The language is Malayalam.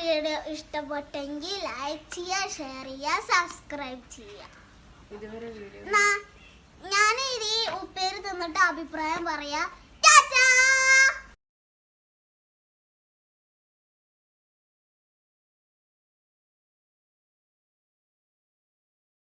വീഡിയോ ഇഷ്ടപ്പെട്ടെങ്കിൽ ലൈക്ക് ചെയ്യുക ഷെയർ ചെയ്യുക സബ്സ്ക്രൈബ് ചെയ്യുക. ഞാൻ ഇതി ഉപ്പേര് തിന്നിട്ട് അഭിപ്രായം പറയാ.